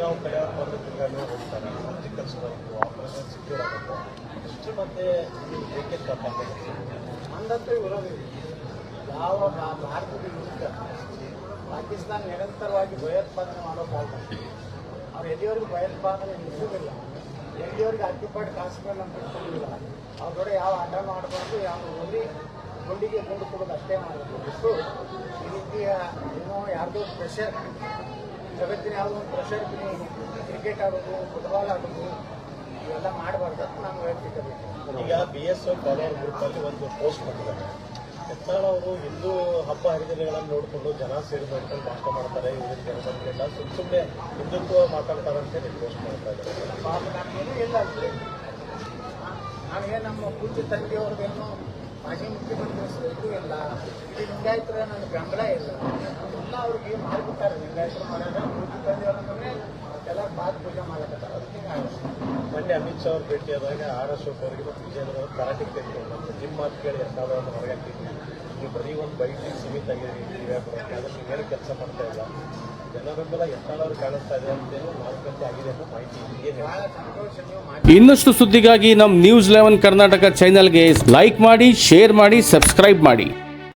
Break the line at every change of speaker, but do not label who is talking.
ಯಾವ ಕಡೆ ಬಂದಿದ್ದಾಗಲೂ ಹೋಗ್ತಾರೆ ಸರ್ಜಿಕಲ್ಸ್ ಬರುತ್ತೆ ಆಪರೇಷನ್ ಸಿಕ್ಯೂರ್ ಆಗಬೇಕು ಇಷ್ಟು ಮತ್ತೆ ಏಕೆ ಹಂಗಂತೂ ಇರೋದು ಯಾವ ಭಾರತದ ವಿರುದ್ಧ ಪಾಕಿಸ್ತಾನ ನಿರಂತರವಾಗಿ ಭಯೋತ್ಪಾದನೆ ಮಾಡೋಕ್ಕಾಗಲ್ಲ ಅವ್ರು ಎಲ್ಲಿವರೆಗೂ ಭಯೋತ್ಪಾದನೆ ನಿಲ್ಲುವುದಿಲ್ಲ. ಎಲ್ಲಿವರೆಗೆ ಅಕ್ಯುಪೈಡ್ ಕಾಶ್ಮೀರ ನಮ್ಮ ಅವ್ರ ಅವ್ರೊಡೆ ಯಾವ ಅಡ್ಡ ಮಾಡಬಾರ್ದು, ಯಾವ ಹೋಗಿ ಗುಂಡಿಗೆ ಗುಂಡು ಕೊಡೋದು ಅಷ್ಟೇ ಮಾಡಬೇಕು ಈ ರೀತಿಯ ಏನೋ ಯಾರ್ದೋ ಪ್ರೆಷರ್ ಜಗತ್ತಿನ ಯಾವುದೋ ಒಂದು ಪ್ರೆಷರ್ ಕ್ರಿಕೆಟ್ ಆಡೋದು ಫುಟ್ಬಾಲ್ ಆಡೋದು ಇವೆಲ್ಲ ಮಾಡಬಾರ್ದು ಅಂತ ನಾನು ಹೇಳ್ತಿದ್ದೇನೆ.
ಈಗ ಬಿ ಎಸ್ ಎಫ್ ಬಾಲರ್ ಗ್ರೂಪಲ್ಲಿ ಒಂದು ಪೋಸ್ಟ್ ಮಾಡಿದ್ದಾರೆ ಎತ್ತಾಳ ಅವರು ಹಿಂದೂ ಹಬ್ಬ ಹರಿದಿನಗಳನ್ನು ನೋಡಿಕೊಂಡು ಜನ ಸೇರಿ ನೋಡ್ಕೊಂಡು ಭಾಷಣ ಮಾಡ್ತಾರೆ ಇವರಿಗೆ ಜನ ಬಂದಿಲ್ಲ ಸುಮ್ ಸುಮ್ಮನೆ ಹಿಂದುತ್ವ ಮಾತಾಡ್ತಾರೆ ಅಂತ ಹೇಳಿ ಪೋಸ್ಟ್ ಮಾಡ್ತಾ ಇದ್ದಾರೆ.
ಇಲ್ಲ ನಾನು ನಮ್ಮ ಪೂಜೆ ತಂದೆಯವ್ರದ್ದೇನು ಮಾಜಿ ಮುಖ್ಯಮಂತ್ರಿ ಇದು ಇಲ್ಲ ಇದು ಲಿಂಗಾಯತರ ನನ್ನ ಬೆಂಬಲ ಇಲ್ಲ. ಎಲ್ಲ ಅವ್ರಿಗೆ ಮಾಡ್ಬಿಟ್ಟಾರೆ. ಲಿಂಗಾಯತರು ಮಾಡ್ಯಾರ ಪೂಜ್ಯ ಅಂತಂದ್ರೆ ಎಲ್ಲ ಬಾತ್ ಪೂಜೆ ಮಾಡಕತ್ತಾರೆ. ಅದಕ್ಕೆ ಹಿಂಗಾಗಿದೆ.
ಮೊನ್ನೆ ಅಮಿತ್ ಶಾ ಅವ್ರು ಭೇಟಿಯಾದಾಗ ಆರ್ ಅಶೋಕ್ ಅವರಿಗೆ ಮತ್ತು ವಿಜಯೇಂದ್ರ ಅವರು ಕರಾಟೆ ತೆಗೆದುಕೊಂಡು ನಿಮ್ಮ ಮಾತು ಕೇಳಿ ಎಷ್ಟಾದವನ್ನು ಹೊರಗೆ ಹಾಕಿದ್ವಿ ನೀವು ಬರೀ ಒಂದು ಬೈಟಿಗೆ ಸೀಮಿತ ಆಗಿರಿ ನೀವೇ ಬರೋಕ್ಕೆ ಅದಕ್ಕೆ ನೀವೇನು ಕೆಲಸ ಮಾಡ್ತಾ ಇಲ್ಲ. ಜನ ಬೆಂಬಲ ಎಷ್ಟಾದವ್ರು ಕಾಣಿಸ್ತಾ ಇದೆ ಅಂತೇನು ಮಾತುಕತೆ ಆಗಿದೆ ಅನ್ನೋ ಮಾಹಿತಿ ಏನು
ಬಹಳ ಸಂತೋಷ ನೀವು ಮಾಡಿ
ಇನ್ನಷ್ಟು ಸುದ್ದಿಗಾಗಿ ನಮ್ಮ ನ್ಯೂಸ್ ಲೆವೆನ್ ಕರ್ನಾಟಕ ಚಾನೆಲ್ಗೆ ಲೈಕ್ ಮಾಡಿ ಶೇರ್ ಮಾಡಿ ಸಬ್ಸ್ಕ್ರೈಬ್ ಮಾಡಿ.